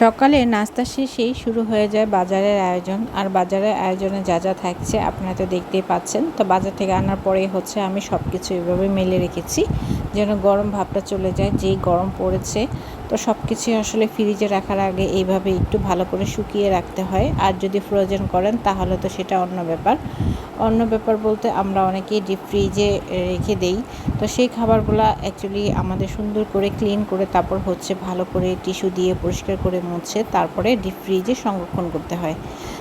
সকালে নাস্তা শেষেই শুরু হয়ে যায় বাজারের আয়োজন। আর বাজারের আয়োজনে যা যা থাকছে আপনারা তো দেখতেই পাচ্ছেন। তো বাজার থেকে আনার পরেই হচ্ছে আমি সব কিছু এভাবে মেলে রেখেছি, যেন গরম ভাবটা চলে যায়। যেই গরম পড়েছে তো সব কিছুই আসলে ফ্রিজে রাখার আগে এইভাবে একটু ভালো করে শুকিয়ে রাখতে হয়। আর যদি ফ্রোজেন করেন, তাহলে তো সেটা অন্য ব্যাপার। অন্য ব্যাপার বলতে আমরা অনেকেই ডিপ ফ্রিজে রেখে দেই। তো সেই খাবারগুলো অ্যাকচুয়ালি আমাদের সুন্দর করে ক্লিন করে তারপর হচ্ছে ভালো করে টিস্যু দিয়ে পরিষ্কার করে মুছে তারপরে ডিপ ফ্রিজে সংরক্ষণ করতে হয়।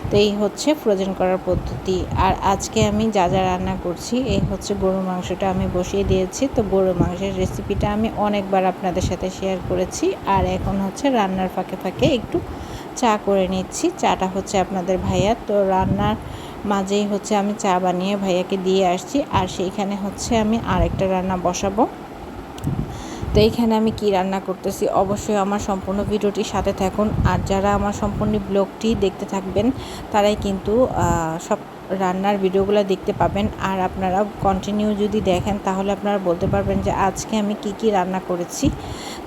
তো এই হচ্ছে ফ্রোজেন করার পদ্ধতি। আর আজকে আমি যা যা রান্না করছি, এই হচ্ছে গরুর মাংসটা আমি বসিয়ে দিয়েছি। তো গরুর মাংসের রেসিপিটা আমি অনেকবার আপনাদের সাথে শেয়ার করেছি। আর এখন হচ্ছে রান্নার ফাঁকে ফাঁকে একটু চা করে নিচ্ছি। চাটা হচ্ছে আপনাদের ভাইয়া। তো রান্নার মাঝেই হচ্ছে আমি চা বানিয়ে ভাইয়াকে দিয়ে আসছি। আর সেইখানে হচ্ছে আমি আরেকটা রান্না বসাবো। তো এইখানে আমি কি রান্না করতেছি? অবশ্যই আমার সম্পূর্ণ ভিডিওটির সাথে থাকুন। আর যারা আমার সম্পূর্ণ ব্লগটি দেখতে থাকবেন, তারাই কিন্তু সব রান্নার ভিডিওগুলো দেখতে পাবেন। আর আপনারা কন্টিনিউ যদি দেখেন, তাহলে আপনারা বলতে পারবেন যে আজকে আমি কি কি রান্না করেছি।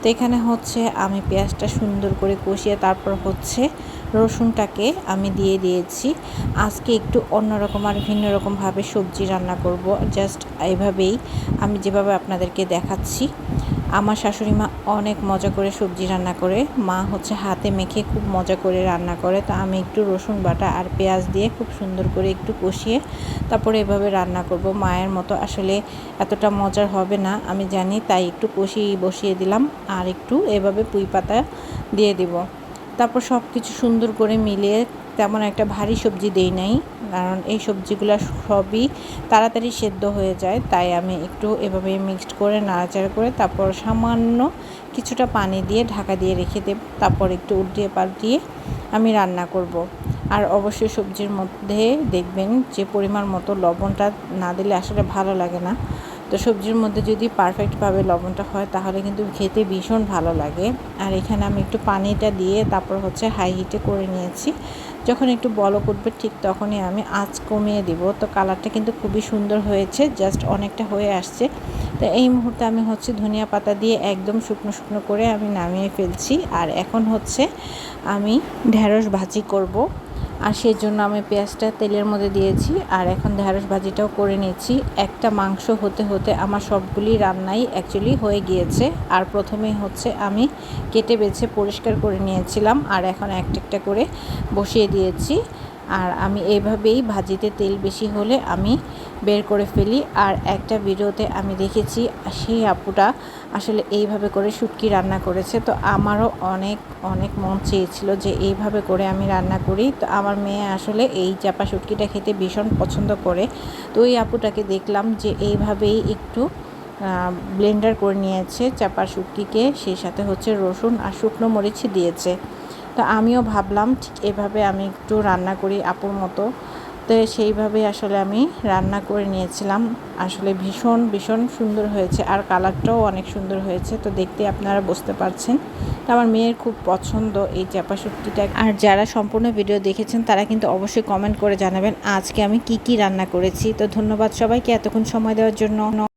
তো এখানে হচ্ছে আমি পেঁয়াজটা সুন্দর করে কষিয়ে তারপর হচ্ছে রসুনটাকে আমি দিয়ে দিয়েছি। আজকে একটু অন্যরকম আর ভিন্ন রকমভাবে সবজি রান্না করব। জাস্ট এইভাবেই আমি যেভাবে আপনাদেরকে দেখাচ্ছি। আমার শাশুড়ি মা অনেক মজা করে সবজি রান্না করে। মা হচ্ছে হাতে মেখে খুব মজা করে রান্না করে। তো আমি একটু রসুন বাটা আর পেঁয়াজ দিয়ে খুব সুন্দর করে একটু কষিয়ে তারপরে এভাবে রান্না করব। মায়ের মতো আসলে এতটা মজার হবে না, আমি জানি, তাই একটু কষিয়ে বসিয়ে দিলাম আর একটু এভাবে পুঁই পাতা দিয়ে দিব। তারপর সব কিছু সুন্দর করে মিলিয়ে তেমন একটা ভারী সবজি দেই নাই। কারণ এই সবজিগুলো সবই তাড়াতাড়ি সেদ্ধ হয়ে যায়, তাই আমি একটু এভাবে মিক্সড করে, নাড়াচাড়া করে, তারপর সামান্য কিছুটা পানি দিয়ে ঢাকা দিয়ে রেখে দেব, তারপর একটু উল্টিয়ে পাল্টিয়ে আমি রান্না করব। আর অবশ্যই সবজির মধ্যে দেখবেন যে পরিমাণ মতো লবণটা না দিলে আসলে ভালো লাগে না। তো সবজির মধ্যে যদি পারফেক্টভাবে লবণটা হয়, তাহলে কিন্তু খেতে ভীষণ ভালো লাগে। আর এখানে আমি একটু পানিটা দিয়ে তারপর হচ্ছে হাই হিটে করে নিয়েছি। যখন একটু বলক উঠবে, ঠিক তখনই আমি আঁচ কমিয়ে দিব। তো কালারটা কিন্তু খুবই সুন্দর হয়েছে, জাস্ট অনেকটা হয়ে আসছে। তো এই মুহূর্তে আমি হচ্ছে ধনিয়া পাতা দিয়ে একদম শুকনো শুকনো করে আমি নামিয়ে ফেলছি। আর এখন হচ্ছে আমি ঢ্যাঁড়স ভাজি করব। আর সেই জন্য আমি পেঁয়াজটা তেলের মধ্যে দিয়েছি। আর এখন ঢেঁড়স ভাজিটাও করে নিয়েছি। একটা মাংস হতে হতে আমার সবগুলি রান্নাই অ্যাকচুয়ালি হয়ে গিয়েছে। আর প্রথমে হচ্ছে আমি কেটে বেছে পরিষ্কার করে নিয়েছিলাম। আর এখন একটা একটা করে বসিয়ে দিয়েছি। আর আমি এইভাবেই ভাজিতে তেল বেশি হলে আমি বের করে ফেলি। আর একটা ভিডিওতে আমি দেখেছি, সেই আপুটা আসলে এইভাবে করে শুটকি রান্না করেছে। তো আমারও অনেক অনেক মন চেয়েছিল যে এইভাবে করে আমি রান্না করি। তো আমার মেয়ে আসলে এই চাপা শুটকিটা খেতে ভীষণ পছন্দ করে। তো ওই আপুটাকে দেখলাম যে এইভাবেই একটু ব্লেন্ডার করে নিয়েছে চাপা শুটকিকে। সেই সাথে হচ্ছে রসুন আর শুকনো মরিচ দিয়েছে। তো আমিও ভাবলাম, ঠিক এভাবে আমি একটু রান্না করি আপুর মতো। তো সেইভাবে আসলে আমি রান্না করে নিয়েছিলাম। আসলে ভীষণ ভীষণ সুন্দর হয়েছে আর কালারটাও অনেক সুন্দর হয়েছে। তো দেখতে আপনারা বুঝতে পারছেন। তো আমার মেয়ের খুব পছন্দ এই সবজিটা আর যারা সম্পূর্ণ ভিডিও দেখেছেন, তারা কিন্তু অবশ্যই কমেন্ট করে জানাবেন, আজকে আমি কি কি রান্না করেছি। তো ধন্যবাদ সবাইকে এতক্ষণ সময় দেওয়ার জন্য।